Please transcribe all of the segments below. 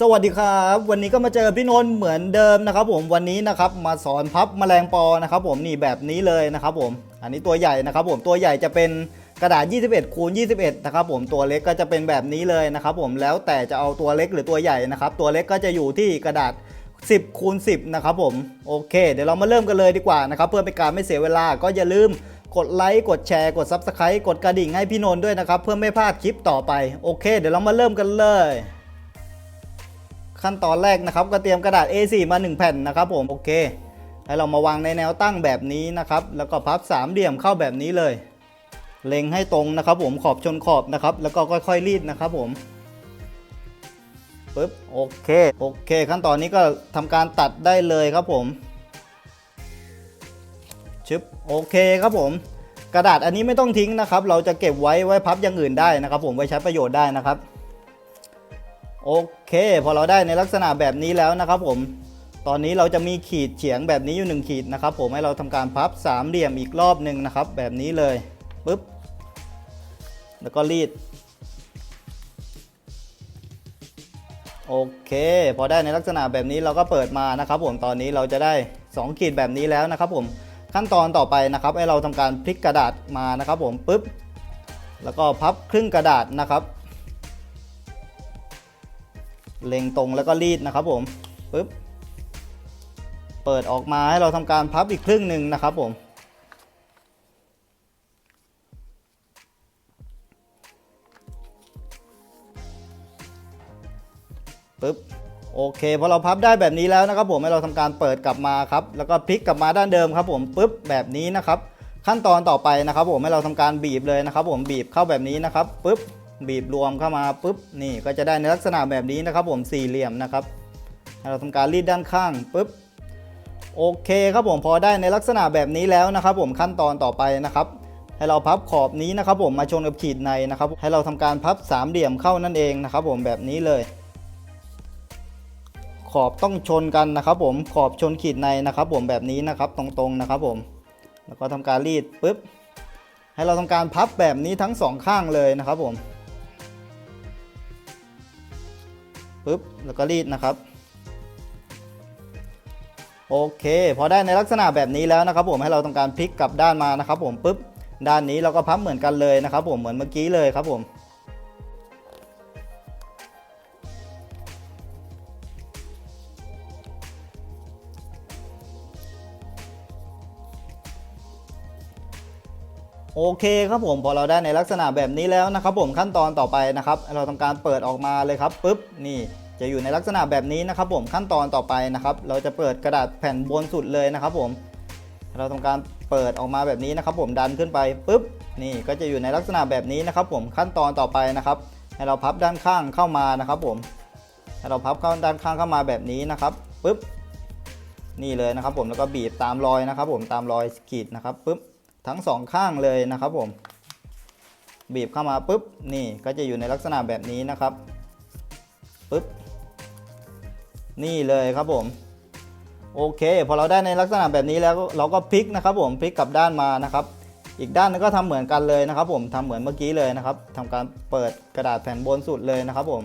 สวัสดีครับ วันนี้ก็มาเจอพี่นนท์เหมือนเดิมนะครับผมวันนี้นะครับมาสอนพับแมลงปอนะครับผมนี่แบบนี้เลยนะครับผมอันนี้ตัวใหญ่นะครับผมตัวใหญ่จะเป็นกระดาษ 21 คูณ 21 นะครับผมตัวเล็กก็จะเป็นแบบนี้เลยนะครับผมแล้วแต่จะเอาตัวเล็กหรือตัวใหญ่นะครับตัวเล็กก็จะอยู่ที่กระดาษ 10 คูณ 10 นะครับผมโอเค เดี๋ยวเรามาเริ่มกันเลยดีกว่านะครับเพื่อเป็นการไม่เสียเวลาก็อย่าลืมกดไลค์กดแชร์กด Subscribe กดกระดิ่งให้พี่นนท์ด้วยนะครับเพื่อไม่พลาดคลิปต่อไปโอเค เดี๋ยวเรามาเริ่มกันเลย ขั้นตอนแรกนะครับ ก็เตรียมกระดาษ A4 มา 1 แผ่นนะครับผมโอเค ให้เรามาวางในแนวตั้งแบบนี้นะครับ แล้วก็พับสามเหลี่ยมเข้าแบบนี้เลย เล็งให้ตรงนะครับ ผมขอบชนขอบนะครับ แล้วก็ค่อยๆรีดนะครับผมปึ๊บโอเคโอเค ขั้นตอนนี้ก็ทำการตัดได้เลยครับผมชึบโอเคครับผม กระดาษอันนี้ไม่ต้องทิ้งนะครับ เราจะเก็บไว้ไว้พับอย่างอื่นได้นะครับ ผมไว้ใช้ประโยชน์ได้นะครับ โอเค พอเราได้ในลักษณะแบบนี้แล้วนะครับผม ตอนนี้เราจะมีขีดเฉียงแบบนี้อยู่หนึ่งขีดนะครับผมให้เราทำการพับสามเหลี่ยมอีกรอบหนึ่งนะครับ แบบนี้เลยปึ๊บแล้วก็รีดโอเค พอได้ในลักษณะแบบนี้เราก็เปิดมานะครับ ผมตอนนี้เราจะได้ 2 ขีดแบบนี้แล้วนะครับ ผมขั้นตอนต่อไปนะครับ ให้เราทำการพลิกกระดาษมานะครับ ผมปึ๊บแล้วก็พับครึ่งกระดาษนะครับ เล็งตรงแล้วก็รีดนะครับผมปึ๊บเปิดออกมาให้เราทำการพับอีกครึ่งหนึ่งนะครับผม ปึ๊บ โอเคพอเราพับได้แบบนี้แล้วนะครับผมให้เราทำการเปิดกลับมาครับ แล้วก็พลิกกลับมาด้านเดิมครับผมปึ๊บแบบนี้นะครับ ขั้นตอนต่อไปนะครับผมให้เราทำการบีบเลยนะครับผมบีบเข้าแบบนี้นะครับปึ๊บ บีบรวมเข้ามาปุ๊บนี่ก็จะได้ในลักษณะแบบนี้นะครับ ผมสี่เหลี่ยมนะครับให้เราทำการรีดด้านข้างปุ๊บโอเคครับผมพอได้ในลักษณะแบบนี้แล้วนะครับ ผมขั้นตอนต่อไปนะครับ ให้เราพับขอบนี้นะครับ ผมมาชนกับขีดในนะครับ ให้เราทำการพับสามเหลี่ยมเข้านั่นเองนะครับ ผมแบบนี้เลย ขอบต้องชนกันนะครับ ผมขอบชนขีดในนะครับ ผมแบบนี้นะครับตรงๆนะครับ ผม แล้วก็ทำการรีดปุ๊บให้เราทำการพับแบบนี้ทั้งสองข้างเลยนะครับผม ปึ๊บแล้วก็รีดนะครับ โอเค พอได้ในลักษณะแบบนี้แล้วนะครับผมให้เราทำการพลิกกลับด้านมานะครับผมปึ๊บด้านนี้เราก็พับเหมือนกันเลยนะครับผมเหมือนเมื่อกี้เลยครับผม โอเคครับผมพอเราได้ในลักษณะแบบนี้แล้วนะครับผมขั้นตอนต่อไปนะครับ เราทำการเปิดออกมาเลยครับปึ๊บนี่จะอยู่ในลักษณะแบบนี้นะครับผมขั้นตอนต่อไปนะครับ เราจะเปิดกระดาษแผ่นบนสุดเลยนะครับผม เราทำการเปิดออกมาแบบนี้นะครับ ผมดันขึ้นไปปึ๊บนี่ก็จะอยู่ในลักษณะแบบนี้นะครับ ผมขั้นตอนต่อไปนะครับ ให้เราพับด้านข้างเข้ามานะครับ ผมให้เราพับเข้าด้านข้างเข้ามาแบบนี้นะครับปึ๊บนี่เลยนะครับ ผมแล้วก็บีบตามรอยนะครับ ผมตามรอยขีดนะครับปึ๊บ ทั้งสองข้างเลยนะครับผม บีบเข้ามาปุ๊บนี่ก็จะอยู่ในลักษณะแบบนี้นะครับปุ๊บนี่เลยครับผมโอเค พอเราได้ในลักษณะแบบนี้แล้วเราก็พลิกนะครับผมพลิกกลับด้านมานะครับ อีกด้านนึงก็ทำเหมือนกันเลยนะครับ ผมทำเหมือนเมื่อกี้เลยนะครับทำการเปิดกระดาษแผ่นบนสุดเลยนะครับ ผม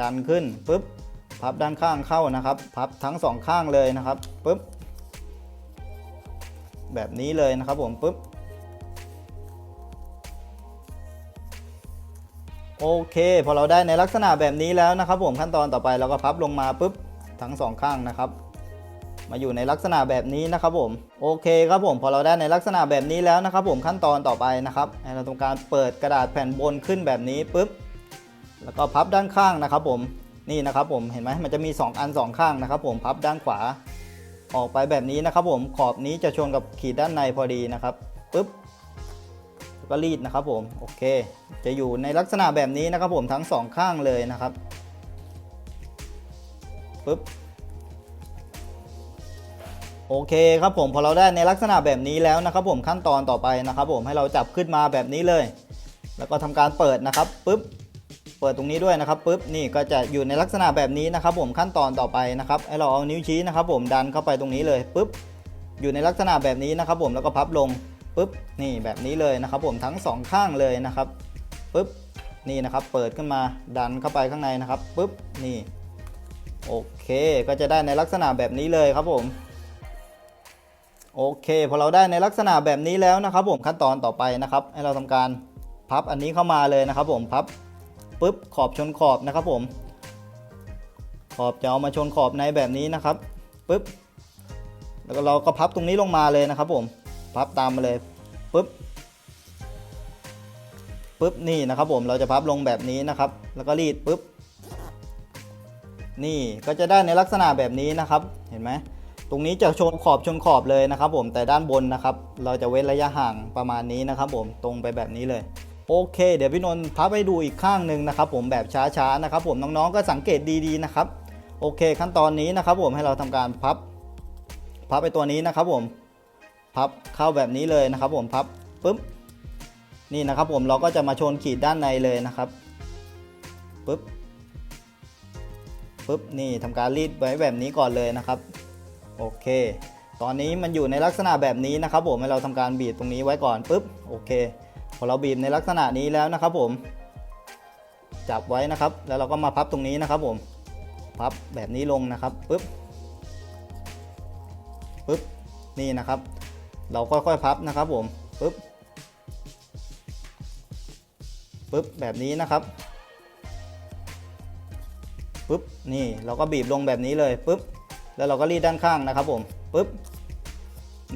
ดันขึ้นปุ๊บพับด้านข้างเข้านะครับ พับทั้งสองข้างเลยนะครับปุ๊บ แบบนี้เลยนะครับผมปุ๊บโอเค พอเราได้ในลักษณะแบบนี้แล้วนะครับ ผมขั้นตอนต่อไปเราก็พับลงมาปุ๊บทั้งสองข้างนะครับ มาอยู่ในลักษณะแบบนี้นะครับผมโอเคครับผมพอเราได้ในลักษณะแบบนี้แล้วนะครับ ผมขั้นตอนต่อไปนะครับเราทำการเปิดกระดาษแผ่นบนขึ้นแบบนี้ปุ๊บแล้วก็พับด้านข้างนะครับ ผมนี่นะครับ ผมเห็นไหมมันจะมี 2 อัน 2 ข้างนะครับ ผมพับด้านขวา ออกไปแบบนี้นะครับผมขอบนี้จะชนกับขีดด้านในพอดีนะครับปุ๊บแล้วก็รีดนะครับผมโอเค จะอยู่ในลักษณะแบบนี้นะครับผมทั้งสองข้างเลยนะครับปุ๊บโอเคครับผมพอเราได้ในลักษณะแบบนี้แล้วนะครับ ผมขั้นตอนต่อไปนะครับ ผมให้เราจับขึ้นมาแบบนี้เลย แล้วก็ทำการเปิดนะครับปุ๊บ ปิดตรงนี้ด้วยนะครับปุ๊บนี่ก็จะอยู่ในลักษณะแบบนี้นะครับ ผมขั้นตอนต่อไปนะครับให้เราเอานิ้วชี้นะครับผมดันเข้าไปตรงนี้เลยปุ๊บอยู่ในลักษณะแบบนี้นะครับ ผมแล้วก็พับลงปุ๊บนี่แบบนี้เลยนะครับ ผมทั้งสองข้างเลยนะครับปุ๊บนี่นะครับ เปิดขึ้นมาดันเข้าไปข้างในนะครับปุ๊บนี่โอเค ก็จะได้ในลักษณะแบบนี้เลยครับผมโอเคพอเราได้ในลักษณะแบบนี้แล้วนะครับ ผมขั้นตอนต่อไปนะครับ ให้เราทำการพับอันนี้เข้ามาเลยนะครับ ผมพับ ปุ๊บขอบชนขอบนะครับผมขอบจะเอามาชนขอบในแบบนี้นะครับปุ๊บแล้วก็เราก็พับตรงนี้ลงมาเลยนะครับผมพับตามมาเลยปุ๊บปุ๊บนี่นะครับผมเราจะพับลงแบบนี้นะครับ แล้วก็รีดปุ๊บนี่ก็จะได้ในลักษณะแบบนี้นะครับเห็นไหมตรงนี้จะชนขอบชนขอบเลยนะครับ ผมแต่ด้านบนนะครับ เราจะเว้นระยะห่างประมาณนี้นะครับ ผมตรงไปแบบนี้เลย โอเค เดี๋ยวพี่นนท์พับให้ดูอีกข้างหนึ่งนะครับ ผมแบบช้าๆนะครับ ผมน้องๆก็สังเกตดีๆนะครับ โอเคขั้นตอนนี้นะครับผมให้เราทำการพับ พับไปตัวนี้นะครับผมพับเข้าแบบนี้เลยนะครับ ผมพับปุ๊บนี่นะครับ ผมเราก็จะมาชนขีดด้านในเลยนะครับปุ๊บปุ๊บนี่ทำการรีดไว้แบบนี้ก่อนเลยนะครับ โอเค ตอนนี้มันอยู่ในลักษณะแบบนี้นะครับ ผมให้เราทำการบีบตรงนี้ไว้ก่อนปุ๊บโอเค อเราบีบในลักษณะนี้แล้วนะครับผม จับไว้นะครับ แล้วเราก็มาพับตรงนี้นะครับผม พับแบบนี้ลงนะครับปุ๊บปุ๊บนี่นะครับ เราค่อยๆพับนะครับผมปุ๊บปุ๊บแบบนี้นะครับปุ๊บนี่เราก็บีบลงแบบนี้เลยปุ๊บแล้วเราก็รีดด้านข้างนะครับผมปุ๊บ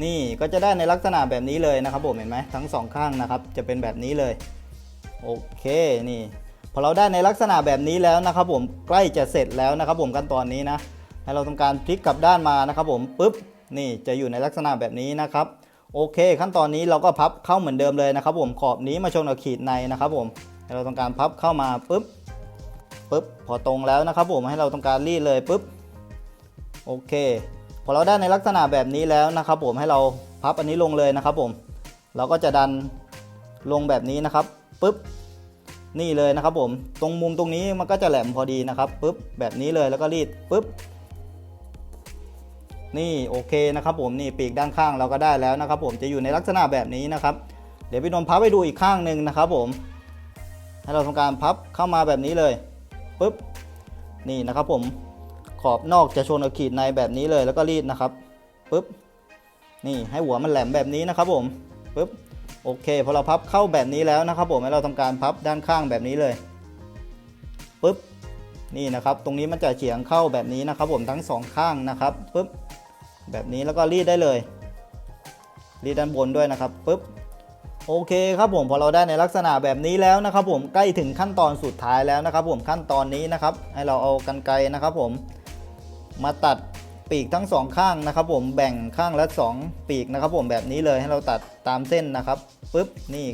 นี่ก็จะได้ในลักษณะแบบนี้เลยนะครับผมเห็นไหมทั้งสองข้างนะครับ จะเป็นแบบนี้เลยโอเคนี่พอเราได้ในลักษณะแบบนี้แล้วนะครับ ผมใกล้จะเสร็จแล้วนะครับ ผมขั้นตอนนี้นะให้เราทำการพลิกกลับด้านมานะครับ ผมปุ๊บนี่จะอยู่ในลักษณะแบบนี้นะครับ โอเค ขั้นตอนนี้เราก็พับเข้าเหมือนเดิมเลยนะครับ ผมขอบนี้มาชนกับขีดในนะครับ ผมให้เราทำการพับเข้ามาปุ๊บปุ๊บพอตรงแล้วนะครับ ผมให้เราต้องการรีดเลยปุ๊บโอเค พอเราได้ในลักษณะแบบนี้แล้วนะครับผมให้เราพับอันนี้ลงเลยนะครับผม เราก็จะดันลงแบบนี้นะครับปุ๊บนี่เลยนะครับผม ตรงมุมตรงนี้มันก็จะแหลมพอดีนะครับปุ๊บแบบนี้เลยแล้วก็รีดปุ๊บนี่โอเคนะครับผมนี่ปีกด้านข้างเราก็ได้แล้วนะครับผมจะอยู่ในลักษณะแบบนี้นะครับ เดี๋ยวพี่นนท์พับไปดูอีกข้างหนึ่งนะครับผมให้เราทำการพับเข้ามาแบบนี้เลยปุ๊บนี่นะครับผม ขอบนอกจะชนกับขีดในแบบนี้เลยแล้วก็รีดนะครับปุ๊บนี่ให้หัวมันแหลมแบบนี้นะครับผมปุ๊บโอเคพอเราพับเข้าแบบนี้แล้วนะครับผมให้เราทำการพับด้านข้างแบบนี้เลยปุ๊บนี่นะครับ ตรงนี้มันจะเฉียงเข้าแบบนี้นะครับ ผมทั้งสองข้างนะครับปุ๊บแบบนี้แล้วก็รีดได้เลย รีดด้านบนด้วยนะครับปุ๊บโอเคครับผมพอเราได้ในลักษณะแบบนี้แล้วนะครับ ผมใกล้ถึงขั้นตอนสุดท้ายแล้วนะครับ ผมขั้นตอนนี้นะครับ ให้เราเอากันไกรนะครับผม มาตัดปีกทั้งสองข้างนะครับ ผมแบ่งข้างละสองปีกนะครับ ผมแบบนี้เลยให้เราตัดตามเส้นนะครับปุ๊บนี่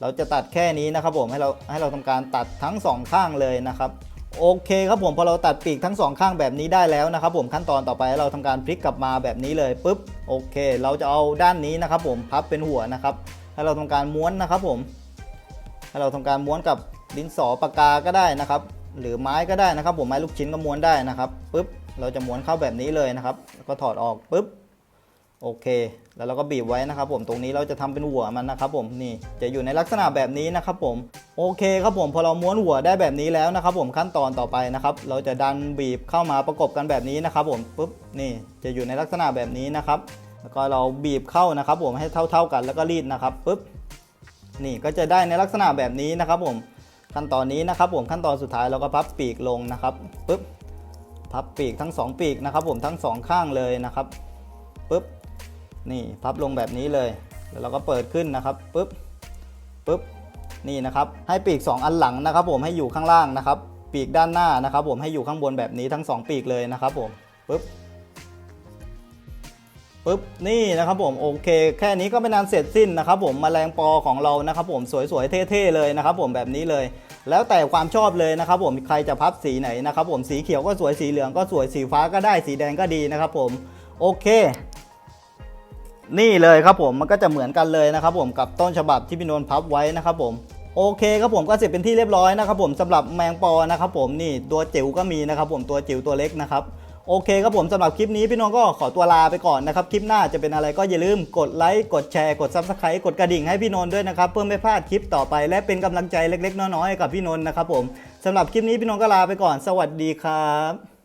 เราจะตัดแค่นี้นะครับ ผมให้เราให้เราทำการตัดทั้งสองข้างเลยนะครับโอเคครับผมพอเราตัดปีกทั้งสองข้างแบบนี้ได้แล้วนะครับ ผมขั้นตอนต่อไปเราทำการพลิกกลับมาแบบนี้เลยปุ๊บโอเค เราจะเอาด้านนี้นะครับ ผมพับเป็นหัวนะครับให้เราทำการม้วนนะครับ ผมให้เราทำการม้วนกับดินสอปากกาก็ได้นะครับ หรือไม้ก็ได้นะครับ ผมไม้ลูกชิ้นก็ม้วนได้นะครับปุ๊บ เราจะม้วนเข้าแบบนี้เลยนะครับแล้วก็ถอดออกปุ๊บโอเค แล้วเราก็บีบไว้นะครับผมตรงนี้เราจะทำเป็นหัวมันนะครับผมนี่จะอยู่ในลักษณะแบบนี้นะครับผมโอเคครับผมพอเราม้วนหัวได้แบบนี้แล้วนะครับผมขั้นตอนต่อไปนะครับเราจะดันบีบเข้ามาประกบกันแบบนี้นะครับผมปุ๊บนี่จะอยู่ในลักษณะแบบนี้นะครับแล้วก็เราบีบเข้านะครับผมให้เท่า ๆกันแล้วก็รีดนะครับปุ๊บนี่ก็จะได้ในลักษณะแบบนี้นะครับผมขั้นตอนนี้นะครับผมขั้นตอนสุดท้ายเราก็พับปีกลงนะครับปุ๊บ พับปีกทั้งสองปีกนะครับ ผมทั้งสองข้างเลยนะครับปุ๊บนี่พับลงแบบนี้เลย แล้วเราก็เปิดขึ้นนะครับปุ๊บปุ๊บนี่นะครับ ให้ปีก 2 อันหลังนะครับ ผมให้อยู่ข้างล่างนะครับ ปีกด้านหน้านะครับ ผมให้อยู่ข้างบนแบบนี้ทั้งสองปีกเลยนะครับ ผมปุ๊บปุ๊บนี่นะครับผมโอเค แค่นี้ก็เป็นอันเสร็จสิ้นนะครับผมแมลงปอของเรานะครับ ผมสวยๆเท่ๆเลยนะครับ ผมแบบนี้เลย แล้วแต่ความชอบเลยนะครับผมใครจะพับสีไหนนะครับผมสีเขียวก็สวยสีเหลืองก็สวยสีฟ้าก็ได้สีแดงก็ดีนะครับผมโอเค นี่เลยครับผมมันก็จะเหมือนกันเลยนะครับผมกับต้นฉบับที่พี่นนท์พับไว้นะครับผมโอเคครับผมก็เสร็จเป็นที่เรียบร้อยนะครับผมสำหรับแมงปอนะครับผมนี่ตัวจิ๋วก็มีนะครับผมตัวจิ๋วตัวเล็กนะครับ โอเคครับผมสำหรับคลิปนี้พี่นนท์ก็ขอตัวลาไปก่อนนะครับ คลิปหน้าจะเป็นอะไรก็อย่าลืมกดไลค์กดแชร์กด Subscribe กดกระดิ่งให้พี่นนท์ด้วยนะครับ เพื่อไม่พลาดคลิปต่อไปและเป็นกำลังใจเล็ก ๆ น้อยๆให้กับพี่นนท์นะครับผมสำหรับคลิปนี้พี่นนท์ก็ลาไปก่อน สวัสดีครับ